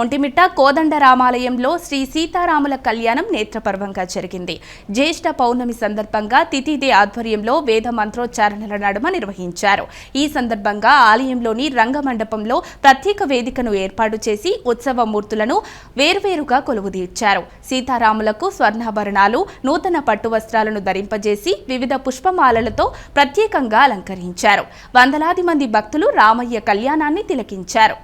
ఒంటిమిట్ట కోదండరామాలయంలో శ్రీ సీతారాముల కళ్యాణం నేత్రపర్వంగా జరిగింది. జ్యేష్ఠ పౌర్ణమి సందర్భంగా తిథిదే ఆధ్వర్యంలో వేద మంత్రోచ్చారణల నడుమ నిర్వహించారు. ఈ సందర్భంగా ఆలయంలోని రంగమండపంలో ప్రత్యేక వేదికను ఏర్పాటు చేసి ఉత్సవ మూర్తులను వేర్వేరుగా కొలువుదీర్చారు. సీతారాములకు స్వర్ణాభరణాలు నూతన పట్టు వస్త్రాలను ధరింపజేసి వివిధ పుష్పమాలలతో ప్రత్యేకంగా అలంకరించారు. వందలాది మంది భక్తులు రామయ్య కళ్యాణాన్ని తిలకించారు.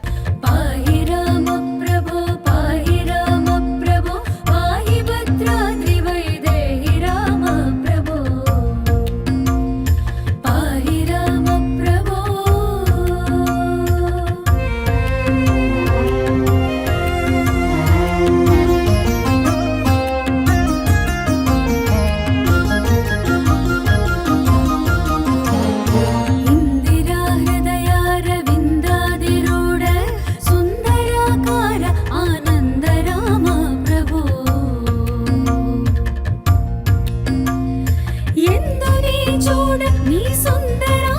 சுந்தரா